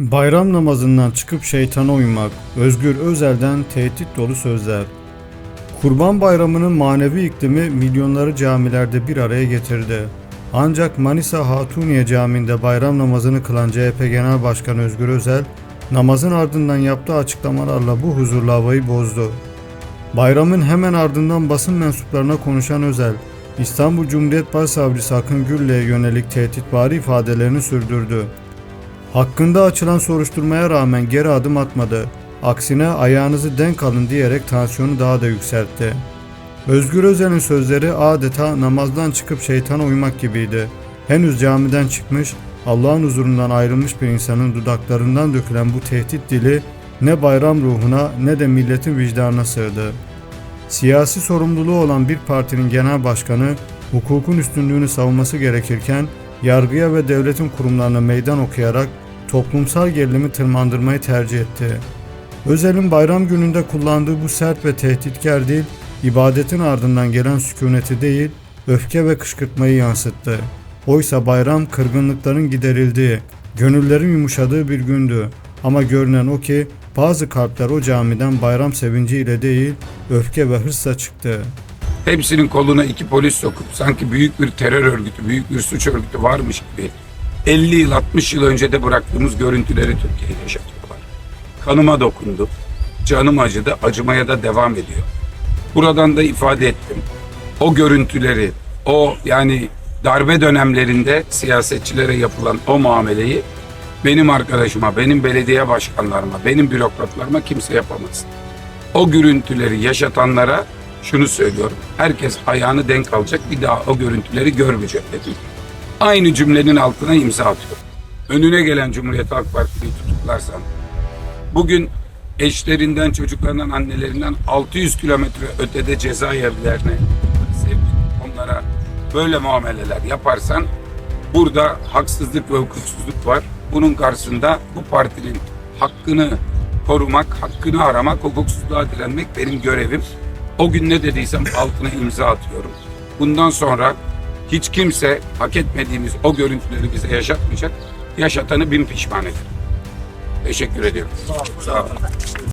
Bayram namazından çıkıp şeytana uymak, Özgür Özel'den tehdit dolu sözler. Kurban Bayramı'nın manevi iklimi milyonları camilerde bir araya getirdi. Ancak Manisa Hatuniye Camii'nde bayram namazını kılan CHP Genel Başkanı Özgür Özel, namazın ardından yaptığı açıklamalarla bu huzurlu havayı bozdu. Bayramın hemen ardından basın mensuplarına konuşan Özel, İstanbul Cumhuriyet Başsavcısı Akın Gürlü'ye yönelik tehditvari ifadelerini sürdürdü. Hakkında açılan soruşturmaya rağmen geri adım atmadı. Aksine ayağınızı denk alın diyerek tansiyonu daha da yükseltti. Özgür Özel'in sözleri adeta namazdan çıkıp şeytana uymak gibiydi. Henüz camiden çıkmış, Allah'ın huzurundan ayrılmış bir insanın dudaklarından dökülen bu tehdit dili ne bayram ruhuna ne de milletin vicdanına sığdı. Siyasi sorumluluğu olan bir partinin genel başkanı hukukun üstünlüğünü savunması gerekirken yargıya ve devletin kurumlarına meydan okuyarak toplumsal gerilimi tırmandırmayı tercih etti. Özel'in bayram gününde kullandığı bu sert ve tehditkar dil, ibadetin ardından gelen sükuneti değil, öfke ve kışkırtmayı yansıttı. Oysa bayram kırgınlıkların giderildiği, gönüllerin yumuşadığı bir gündü. Ama görünen o ki bazı kalpler o camiden bayram sevinciyle değil, öfke ve hırsla çıktı. Hepsinin koluna iki polis sokup sanki büyük bir terör örgütü, büyük bir suç örgütü varmış gibi 50 yıl 60 yıl önce de bıraktığımız görüntüleri Türkiye'de yaşatıyorlar. Kanıma dokundu. Canım acıdı, acımaya da devam ediyor. Buradan da ifade ettim. O görüntüleri, o yani darbe dönemlerinde siyasetçilere yapılan o muameleyi benim arkadaşıma, benim belediye başkanlarıma, benim bürokratlarıma kimse yapamaz. O görüntüleri yaşatanlara şunu söylüyorum. Herkes ayağını denk alacak bir daha o görüntüleri görmeyecek dedim. Aynı cümlenin altına imza atıyorum. Önüne gelen Cumhuriyet Halk Partisi'yi tutuklarsan bugün eşlerinden, çocuklarından, annelerinden 600 kilometre ötede cezaevlerine sevk onlara böyle muameleler yaparsan burada haksızlık ve hukuksuzluk var. Bunun karşısında bu partinin hakkını korumak, hakkını aramak, hukuksuzluğa direnmek benim görevim. O gün ne dediysem altına imza atıyorum. Bundan sonra hiç kimse hak etmediğimiz o görüntüleri bize yaşatmayacak. Yaşatanı bin pişman eder. Teşekkür ediyorum. Sağ olun.